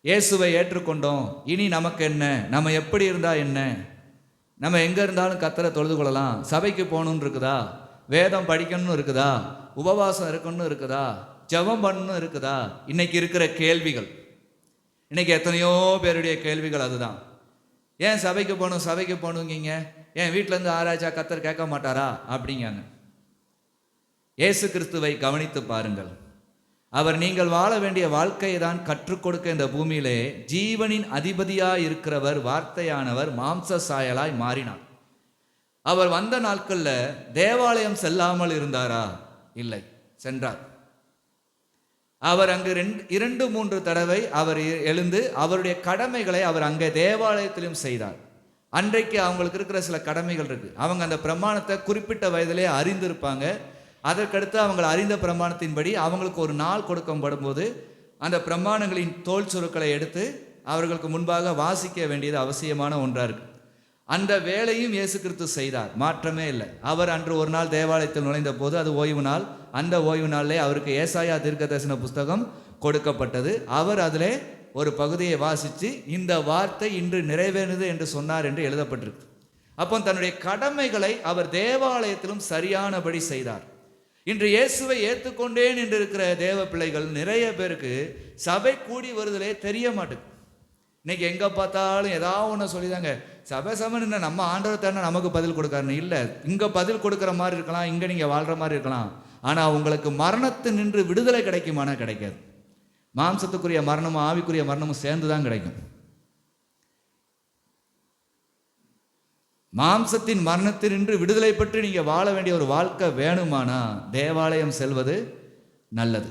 இயேசுவை ஏற்றுக்கொண்டோம். இனி நமக்கு என்ன? நம்ம எப்படி இருந்தால் என்ன? நம்ம எங்கே இருந்தாலும் கத்தரை தொழுது கொள்ளலாம். சபைக்கு போகணும்னு இருக்குதா? வேதம் படிக்கணும்னு இருக்குதா? உபவாசம் இருக்கணும்னு இருக்குதா? ஜெபம் பண்ணணும் இருக்குதா? இன்னைக்கு இருக்கிற கேள்விகள். இன்னைக்கு எத்தனையோ பேருடைய கேள்விகள் அதுதான். ஏன் சபைக்கு போகணும் சபைக்கு போகணுங்கிங்க? ஏன் வீட்டிலேருந்து ஆராய்ச்சா கத்தர் கேட்க மாட்டாரா? அப்படிங்காங்க இயேசு கிறிஸ்துவை கவனித்து பாருங்கள். அவர் நீங்கள் வாழ வேண்டிய வாழ்க்கையை தான் கற்றுக் கொடுக்க இந்த பூமியிலே ஜீவனின் அதிபதியாய் இருக்கிறவர் வார்த்தையானவர் மாம்ச சாயலாய் மாறினார். அவர் வந்த நாட்களில் தேவாலயம் செல்லாமல் இருந்தாரா? இல்லை சென்றார். அவர் அங்கு ரெண்டு இரண்டு மூன்று தடவை அவர் எழுந்து அவருடைய கடமைகளை அவர் அங்கே தேவாலயத்திலும் செய்தார். அன்றைக்கு அவங்களுக்கு இருக்கிற சில கடமைகள் இருக்கு. அவங்க அந்த பிரமாணத்தை குறிப்பிட்ட வயதிலே அறிந்திருப்பாங்க. அதற்கடுத்து அவங்களை அறிந்த பிரமாணத்தின்படி அவங்களுக்கு ஒரு நாள் கொடுக்கப்படும் போது அந்த பிரமாணங்களின் தோல் சுருக்களை எடுத்து அவர்களுக்கு முன்பாக வாசிக்க வேண்டியது அவசியமான ஒன்றாக இருக்கு. அந்த வேலையும் இயேசு கிறிஸ்து செய்தார். மாற்றமே இல்லை. அவர் அன்று ஒரு நாள் தேவாலயத்தில் நுழைந்த போது அது ஓய்வு நாள். அந்த ஓய்வு நாளிலே அவருக்கு ஏசாயா தீர்க்க தரிசன புஸ்தகம் கொடுக்கப்பட்டது. அவர் அதிலே ஒரு பகுதியை வாசித்து இந்த வார்த்தை இன்று நிறைவேறுது என்று சொன்னார் என்று எழுதப்பட்டிருக்கு. அப்போ தன்னுடைய கடமைகளை அவர் தேவாலயத்திலும் சரியானபடி செய்தார். இன்று இயேசுவை ஏற்றுக்கொண்டேன் என்று இருக்கிற தேவ பிள்ளைகள் நிறைய பேருக்கு சபை கூடி வருதலே தெரிய மாட்டேங்குது இன்னைக்கு எங்கே பார்த்தாலும் ஏதாவது ஒன்று சொல்லிதாங்க சபை சபைன்னு நம்ம ஆண்டவர் தானே நமக்கு பதில் கொடுக்காருன்னு? இல்லை இங்கே பதில் கொடுக்குற மாதிரி இருக்கலாம் இங்கே நீங்கள் வாழ்கிற மாதிரி இருக்கலாம். ஆனால் உங்களுக்கு மரணத்து நின்று விடுதலை கிடைக்குமானா கிடைக்காது. மாம்சத்துக்குரிய மரணமும் ஆவிக்குரிய மரணமும் சேர்ந்து தான் கிடைக்கும். மாம்சத்தின் மரணத்தினின்று விடுதலை பெற்று நீங்கள் வாழ வேண்டிய ஒரு வாழ்க்கை வேணுமானா தேவாலயம் செல்வது நல்லது.